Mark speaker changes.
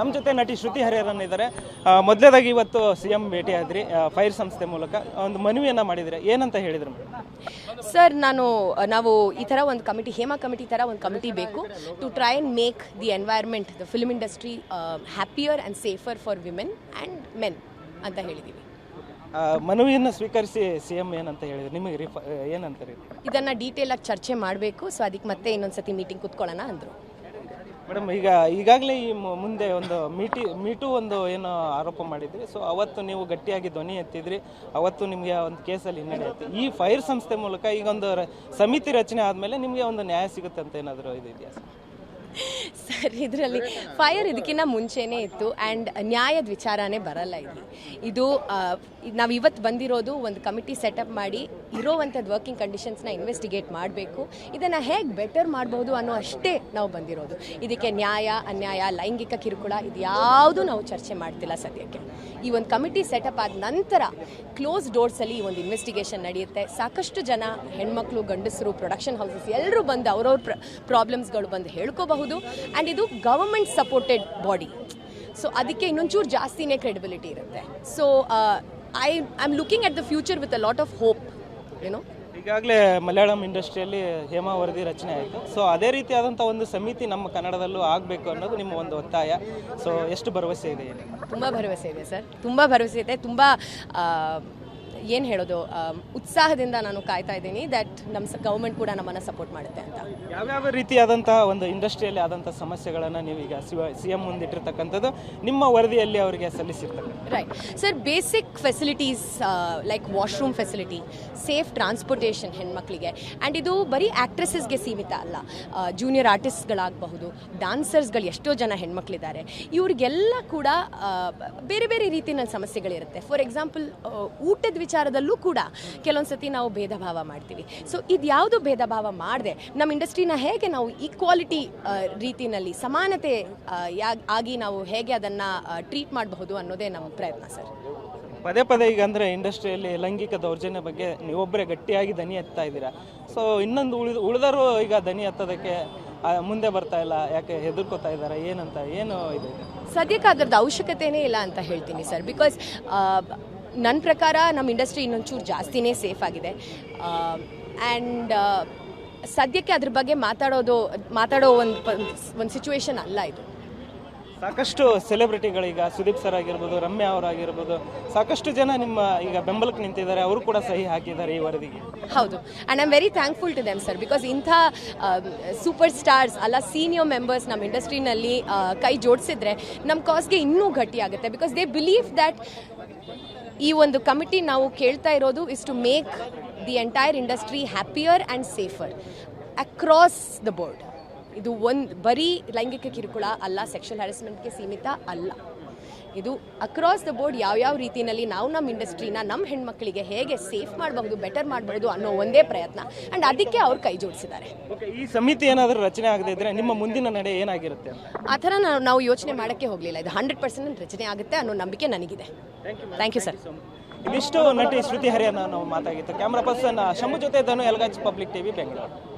Speaker 1: ನಮ್ಮ ಜೊತೆ ನಟಿ ಶ್ರುತಿ ಹರಿಹರನ್ ಇದ್ದಾರೆ ಮೊದಲೇದಾಗಿ ಇವತ್ತು ಸಿ ಎಂ ಭೇಟಿ ಆದ್ರಿ. ಫೈರ್ ಸಂಸ್ಥೆ ಮೂಲಕ ಒಂದು ಮನವಿಯನ್ನ ಮಾಡಿದ್ರೆ ಏನಂತ ಹೇಳಿದ್ರು
Speaker 2: ಸರ್ ನಾನು ನಾವು ಈ ಥರ ಒಂದು ಕಮಿಟಿ ಹೇಮಾ ಕಮಿಟಿ ಥರ ಒಂದು ಕಮಿಟಿ ಬೇಕು to try and make the environment the film industry happier and safer for women and men ಅಂತ ಹೇಳಿದ್ದೀವಿ
Speaker 1: ಮನವಿಯನ್ನು ಸ್ವೀಕರಿಸಿ ಸಿ ಎಂ ಏನಂತ ಹೇಳಿದ್ರು? ನಿಮಗೆ ರಿಫ ಏನಂತ ರೀ
Speaker 2: ಇದನ್ನು ಡೀಟೇಲಾಗಿ ಚರ್ಚೆ ಮಾಡಬೇಕು. ಸೊ ಅದಕ್ಕೆ ಮತ್ತೆ ಇನ್ನೊಂದು ಸತಿ ಮೀಟಿಂಗ್ ಕೂತ್ಕೊಳ್ಳೋಣ ಅಂದರು.
Speaker 1: ಮೇಡಮ್, ಈಗ ಈಗಾಗಲೇ ಈ ಮುಂದೆ ಒಂದು ಮೀಟಿ, ಮೀಟು ಒಂದು ಏನು ಆರೋಪ ಮಾಡಿದ್ರಿ. ಸೊ, ಅವತ್ತು ನೀವು ಗಟ್ಟಿಯಾಗಿ ಧ್ವನಿ ಎತ್ತಿದ್ರಿ. ಅವತ್ತು ನಿಮಗೆ ಒಂದು ಕೇಸಲ್ಲಿ ಹಿನ್ನಡೆ ಆಯ್ತು. ಈ ಫೈರ್ ಸಂಸ್ಥೆ ಮೂಲಕ ಈಗ ಒಂದು ಸಮಿತಿ ರಚನೆ ಆದಮೇಲೆ ನಿಮಗೆ ಒಂದು ನ್ಯಾಯ ಸಿಗುತ್ತೆ ಅಂತ ಏನಾದರೂ ಇದೆಯಾ ಸರ್?
Speaker 2: ಸರ್ ಇದರಲ್ಲಿ ಫೈರ್ ಇದಕ್ಕಿಂತ ಮುಂಚೆನೇ ಇತ್ತು ಆ್ಯಂಡ್ ನ್ಯಾಯದ ವಿಚಾರನೇ ಬರಲ್ಲ ಇಲ್ಲಿ. ಇದು ನಾವು ಇವತ್ತು ಬಂದಿರೋದು ಒಂದು ಕಮಿಟಿ ಸೆಟಪ್ ಮಾಡಿ ಇರೋವಂಥದ್ದು ವರ್ಕಿಂಗ್ ಕಂಡೀಷನ್ಸ್ನ ಇನ್ವೆಸ್ಟಿಗೇಟ್ ಮಾಡಬೇಕು. ಇದನ್ನು ಹೇಗೆ ಬೆಟರ್ ಮಾಡ್ಬೋದು ಅನ್ನೋ ಅಷ್ಟೇ ನಾವು ಬಂದಿರೋದು. ಇದಕ್ಕೆ ನ್ಯಾಯ ಅನ್ಯಾಯ ಲೈಂಗಿಕ ಕಿರುಕುಳ ಇದು ಯಾವುದೂ ನಾವು ಚರ್ಚೆ ಮಾಡ್ತಿಲ್ಲ ಸದ್ಯಕ್ಕೆ. ಈ ಒಂದು ಕಮಿಟಿ ಸೆಟಪ್ ಆದ ನಂತರ ಕ್ಲೋಸ್ ಡೋರ್ಸಲ್ಲಿ ಈ ಒಂದು ಇನ್ವೆಸ್ಟಿಗೇಷನ್ ನಡೆಯುತ್ತೆ. ಸಾಕಷ್ಟು ಜನ ಹೆಣ್ಮಕ್ಳು ಗಂಡಸರು ಪ್ರೊಡಕ್ಷನ್ ಹೌಸಸ್ ಎಲ್ಲರೂ ಬಂದು ಅವ್ರವ್ರ ಪ್ರ ಪ್ರಾಬ್ಲಮ್ಸ್ಗಳು ಬಂದು ಹೇಳ್ಕೋಬಹುದು. ಆ್ಯಂಡ್ ಇದು ಗವರ್ಮೆಂಟ್ ಸಪೋರ್ಟೆಡ್ ಬಾಡಿ ಸೊ ಅದಕ್ಕೆ ಇನ್ನೊಂಚೂರು ಜಾಸ್ತಿನೇ ಕ್ರೆಡಿಬಿಲಿಟಿ ಇರುತ್ತೆ. So I I am looking at the future with a lot of hope ಏನೋ
Speaker 1: ಈಗಾಗಲೇ ಮಲಯಾಳಂ ಇಂಡಸ್ಟ್ರಿಯಲ್ಲಿ ಹೇಮಾ ವರದಿ ರಚನೆ ಆಯಿತು. ಸೊ ಅದೇ ರೀತಿಯಾದಂಥ ಒಂದು ಸಮಿತಿ ನಮ್ಮ ಕನ್ನಡದಲ್ಲೂ ಆಗಬೇಕು ಅನ್ನೋದು ನಿಮ್ಮ ಒಂದು ಒತ್ತಾಯ. ಸೊ ಎಷ್ಟು ಭರವಸೆ ಇದೆ
Speaker 2: ತುಂಬ ಭರವಸೆ ಇದೆ ಸರ್ ತುಂಬ ಭರವಸೆ ಇದೆ. ತುಂಬ ಏನು ಹೇಳೋದು ಉತ್ಸಾಹದಿಂದ ನಾನು ಕಾಯ್ತಾ ಇದ್ದೀನಿ ದಟ್ ನಮ್ಮ ಗೌರ್ಮೆಂಟ್ ಕೂಡ ನಮ್ಮನ್ನು ಸಪೋರ್ಟ್ ಮಾಡುತ್ತೆ ಅಂತ.
Speaker 1: ಯಾವ್ಯಾವ ರೀತಿಯಾದಂತಹ ಒಂದು ಇಂಡಸ್ಟ್ರಿಯಲ್ಲಿ ಆದಂತಹ ಸಮಸ್ಯೆಗಳನ್ನು ನೀವೀಗ ಸಿ ಎಂ ಮುಂದಿಟ್ಟಿರ್ತಕ್ಕಂಥದ್ದು ನಿಮ್ಮ ವರದಿಯಲ್ಲಿ ಅವರಿಗೆ ಸಲ್ಲಿಸಿರ್ತಕ್ಕಂಥ
Speaker 2: right sir basic facilities like washroom facility safe transportation ಹೆಣ್ಮಕ್ಳಿಗೆ. ಆ್ಯಂಡ್ ಇದು ಬರೀ ಆ್ಯಕ್ಟ್ರೆಸಸ್ಗೆ ಸೀಮಿತ ಅಲ್ಲ. ಜೂನಿಯರ್ ಆರ್ಟಿಸ್ಟ್ಗಳಾಗಬಹುದು ಡಾನ್ಸರ್ಸ್ಗಳು ಎಷ್ಟೋ ಜನ ಹೆಣ್ಮಕ್ಳಿದ್ದಾರೆ. ಇವ್ರಿಗೆಲ್ಲ ಕೂಡ ಬೇರೆ ಬೇರೆ ರೀತಿಯಲ್ಲಿ ಸಮಸ್ಯೆಗಳಿರುತ್ತೆ. ಫಾರ್ ಎಕ್ಸಾಂಪಲ್ ಊಟದ ವಿಚಾರದಲ್ಲೂ ಕೂಡ ಕೆಲವೊಂದು ಸತಿ ನಾವು ಭೇದ ಭಾವ ಮಾಡ್ತೀವಿ. ಸೊ ಇದು ಯಾವುದು ಭೇದ ಭಾವ ಮಾಡದೆ ನಮ್ಮ ಇಂಡಸ್ಟ್ರಿನ ಹೇಗೆ ನಾವು ಈಕ್ವಾಲಿಟಿ ರೀತಿಯಲ್ಲಿ ಸಮಾನತೆ ಆಗಿ ನಾವು ಹೇಗೆ ಅದನ್ನು ಟ್ರೀಟ್ ಮಾಡಬಹುದು ಅನ್ನೋದೇ ನಮ್ಮ ಪ್ರಯತ್ನ ಸರ್.
Speaker 1: ಪದೇ ಪದೇ ಈಗ ಅಂದರೆ ಇಂಡಸ್ಟ್ರಿಯಲ್ಲಿ ಲೈಂಗಿಕ ದೌರ್ಜನ್ಯ ಬಗ್ಗೆ ನೀವೊಬ್ಬರೇ ಗಟ್ಟಿಯಾಗಿ ದನಿ ಎತ್ತಾ ಇದ್ದೀರಾ? ಸೊ ಇನ್ನೊಂದು ಉಳಿದ ಉಳಿದರೂ ಈಗ ದನಿ ಎತ್ತೋದಕ್ಕೆ ಮುಂದೆ ಬರ್ತಾ ಇಲ್ಲ ಯಾಕೆ ಹೆದರ್ಕೋತಾ ಇದ್ದಾರೆ ಏನಂತ ಏನು ಇದು? ಇದೆ
Speaker 2: ಸದ್ಯಕ್ಕೆ ಅದರದ್ದು ಅವಶ್ಯಕತೆನೇ ಇಲ್ಲ ಅಂತ ಹೇಳ್ತೀನಿ ಸರ್ ಬಿಕಾಸ್ ನನ್ನ ಪ್ರಕಾರ ನಮ್ಮ ಇಂಡಸ್ಟ್ರಿ ಇನ್ನೊಂಚೂರು ಜಾಸ್ತಿನೇ ಸೇಫ್ ಆಗಿದೆ. ಆ್ಯಂಡ್ ಸದ್ಯಕ್ಕೆ ಅದ್ರ ಬಗ್ಗೆ ಮಾತಾಡೋದು ಮಾತಾಡೋ ಒಂದು ಒಂದು ಸಿಚುವೇಶನ್ ಅಲ್ಲ ಇದು.
Speaker 1: ಸಾಕಷ್ಟು ಸೆಲೆಬ್ರಿಟಿಗಳೀಗ ಸುದೀಪ್ ಸರ್ ಆಗಿರ್ಬೋದು ರಮ್ಯಾ ಅವರಾಗಿರ್ಬೋದು ಸಾಕಷ್ಟು ಜನ ನಿಮ್ಮ ಈಗ ಬೆಂಬಲಕ್ಕೆ ನಿಂತಿದ್ದಾರೆ ಅವರು ಕೂಡ ಸಹಿ ಹಾಕಿದ್ದಾರೆ ಈ ವರದಿಗೆ.
Speaker 2: ಹೌದು. And I'm very thankful to them sir because ಇಂಥ ಸೂಪರ್ ಸ್ಟಾರ್ಸ್ ಅಲ್ಲ ಸೀನಿಯರ್ ಮೆಂಬರ್ಸ್ ನಮ್ಮ ಇಂಡಸ್ಟ್ರಿನಲ್ಲಿ ಕೈ ಜೋಡಿಸಿದ್ರೆ ನಮ್ಮ ಕಾಸ್ಗೆ ಇನ್ನೂ ಗಟ್ಟಿಯಾಗುತ್ತೆ ಬಿಕಾಸ್ ದೇ ಬಿಲೀವ್ ದ್ಯಾಟ್ ಈ ಒಂದು ಕಮಿಟಿ ನಾವು ಕೇಳ್ತಾ ಇರೋದು is to make the entire industry happier and safer across the board ಇದು ಒಂದು ಬರೀ ಲೈಂಗಿಕ ಕಿರುಕುಳ ಅಲ್ಲ ಸೆಕ್ಷುವಲ್ ಹ್ಯಾರಸ್ಮೆಂಟ್ಗೆ ಸೀಮಿತ ಅಲ್ಲ. ಇದು ಅಕ್ರಾಸ್ ದ ಬೋರ್ಡ್ ಯಾವ್ಯಾವ ರೀತಿಯಲ್ಲಿ ನಾವು ನಮ್ಮ ಇಂಡಸ್ಟ್ರಿನ ನಮ್ಮ ಹೆಣ್ಮಕ್ಳಿಗೆ ಹೇಗೆ ಸೇಫ್ ಮಾಡಬಹುದು ಬೆಟರ್ ಮಾಡಬಹುದು ಅನ್ನೋ ಒಂದೇ ಪ್ರಯತ್ನ. ಅಂಡ್ ಅದಕ್ಕೆ ಅವ್ರು ಕೈ ಜೋಡಿಸಿದ್ದಾರೆ.
Speaker 1: ಈ ಸಮಿತಿ ಏನಾದರೂ ರಚನೆ ಆಗದೇ ಇದ್ರೆ ನಿಮ್ಮ ಮುಂದಿನ ನಡೆ ಏನಾಗಿರುತ್ತೆ
Speaker 2: ಆ ಥರ ನಾವು ನಾವು ಯೋಚನೆ ಮಾಡೋಕ್ಕೆ ಹೋಗಲಿಲ್ಲ. ಇದು ಹಂಡ್ರೆಡ್ ಪರ್ಸೆಂಟ್ ರಚನೆ ಆಗುತ್ತೆ ಅನ್ನೋ ನಂಬಿಕೆ ನನಗಿದೆ. ಥ್ಯಾಂಕ್ ಯು ಸರ್
Speaker 1: ಇದಿಷ್ಟು ನಟಿ ಶ್ರುತಿ ಹರಿಯನ್ನ ನಾವು ಮಾತಾಗಿತ್ತು ಕ್ಯಾಮ್ರಾ ಪರ್ಸನ್ ಶಂಭು ಜೊತೆ ಧನು ಎಲ್ಗಾಜ್ ಪಬ್ಲಿಕ್ ಟಿವಿ ಬೆಂಗಳೂರು.